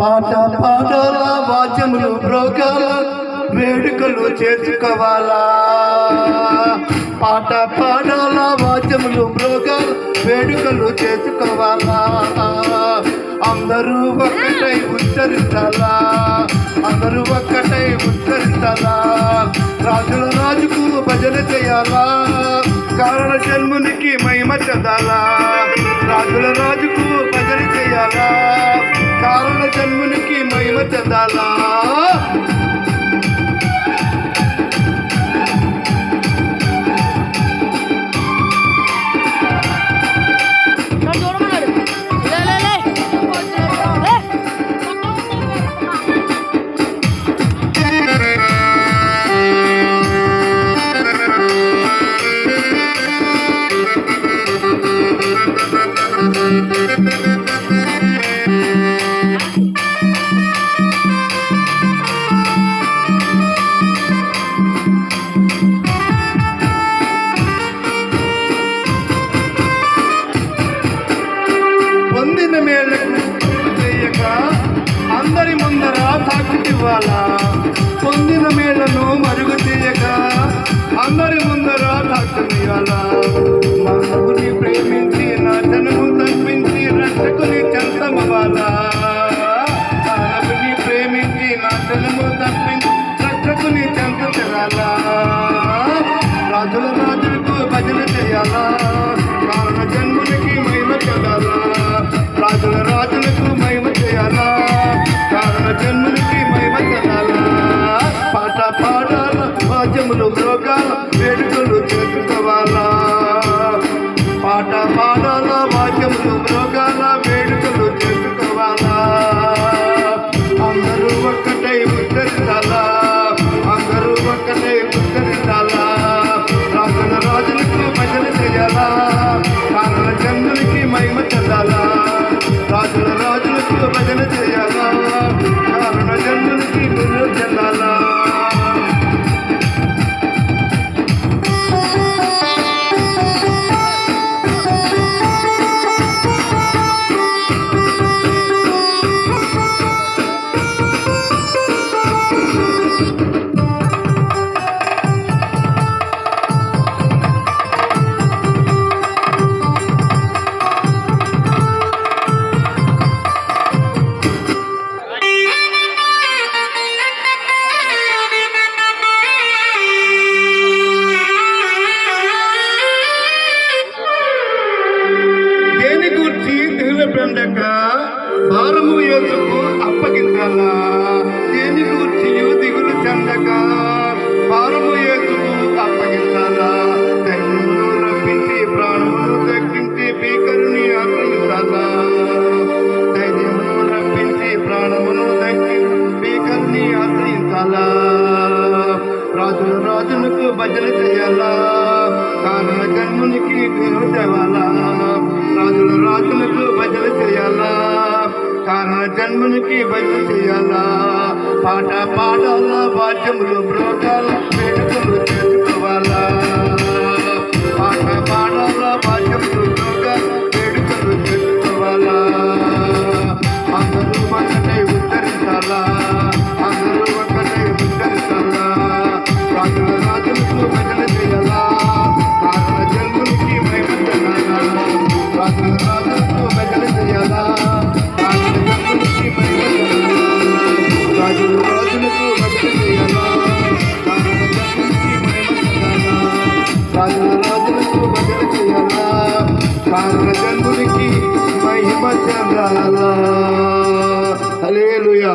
పాట పాడాల వాద్యములు బ్రోగాల వేడుకలు చేసుకోవాలా. పాట పాడాల వాద్యములు బ్రోగాల వేడుకలు చేసుకోవాలా. అందరూ ఒక్కటై ఉచ్చరించాలా అందరూ ఒక్కటై ఉచ్చరించాలా రాజుల రాజుకు భజన చేయాలా? కారణ జన్మునికి మహిమ చెందాలా? రాజుల రాజుకు భజన చేయాలా? కారణ జన్మునికి మహిమ చెందాలా ఇక్కడ చూడమన్నాడు సాక్షివ్వాలా మానవుని ప్రేమించి నా జనము తప్పించి రక్షకుని చెంతమవాలా మానవుని ప్రేమించి నా జనము తప్పించి రక్షకుని రాజుల రాజులకు భజన చేయాలా? దిగులు పెండక భారము యోసుకు అప్పగించాలా? దేని గూర్చి దిగులు చెందక భారము యోసుకు అప్పగించాలా? ధైర్యమును రప్పించి ప్రాణమును దక్కించి భీకరుని ఆశ్రయించాలా ధైర్యమును రప్పించి ప్రాణమును దక్కించి రాజుల రాజులకు భజన చేయాలా? కారణ జన్మునికి పేరు తేవాలా? రాజుల రాజులకు భజన చేయాలా? కారణ జన్మునికి భజన చేయాలా? పాట పాడాలా వాద్యములు బ్రోకాల వేడుకలు చేసుకోవాలా కారణ జన్మునికి మహిమ చెందాలా. హల్లెలూయా.